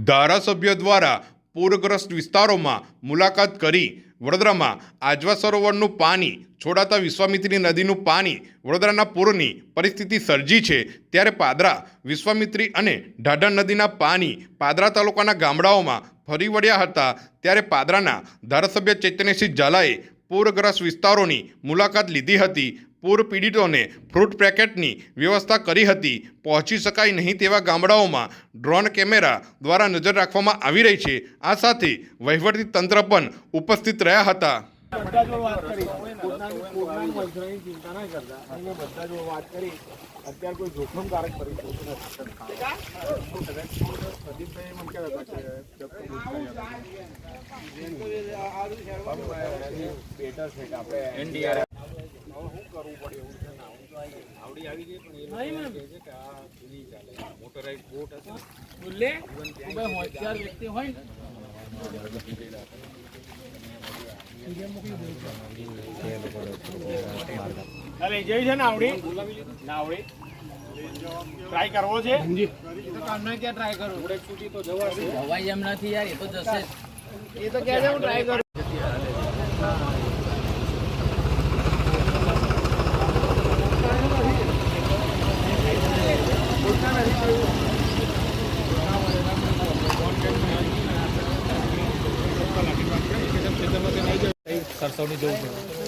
ધારાસભ્ય દ્વારા પૂરગ્રસ્ત વિસ્તારોમાં મુલાકાત કરી વડોદરામાં આજવા સરોવરનું પાણી છોડાતા વિશ્વામિત્રી નદીનું પાણી વડોદરાના પૂરની પરિસ્થિતિ સર્જી છે, ત્યારે પાદરા, વિશ્વામિત્રી અને ઢાઢર નદીના પાણી પાદરા તાલુકાના ગામડાઓમાં ફરી વળ્યા હતા, ત્યારે પાદરાના ધારાસભ્ય ચૈતન્યસિંહ ઝાલાએ પૂરગ્રસ્ત વિસ્તારોની મુલાકાત લીધી હતી. પૂર પીડિતોને ફ્રૂટ પેકેટની વ્યવસ્થા કરી હતી. પહોંચી શકાય નહીં તેવા ગામડાઓમાં ડ્રોન કેમેરા દ્વારા નજર રાખવામાં આવી રહી છે. આ સાથે વહીવટી તંત્ર પણ ઉપસ્થિત રહ્યા હતા. બધા જોડે વાત કરી પોતાની પોતાની વંશની ચિંતા ના કરતા અને બધા જોડે વાત કરી અત્યારે કોઈ જોખમકારક પરિસ્થિતિ નથી. પ્રદીપભાઈ મને કહેતા હતા કે બેટર છે આપણે એનડીઆર શું કરવું પડે એવું છે ને? આવડી આવી ગઈ પણ એ કહે છે કે આ નહીં ચાલે મોટરાઇઝ બોટ હશે. બોલે હોશિયાર વ્યક્તિ હોય ને. અરે છે ને આવડી? ટ્રાય કરવો છે? તો કામને ક્યાં ટ્રાય કરું? થોડેક સુધી તો જવાશે હવાઈ એમ નથી યાર એ તો જશે એ તો કહે હું ટ્રાય કરું? સરસવની જવું પડે.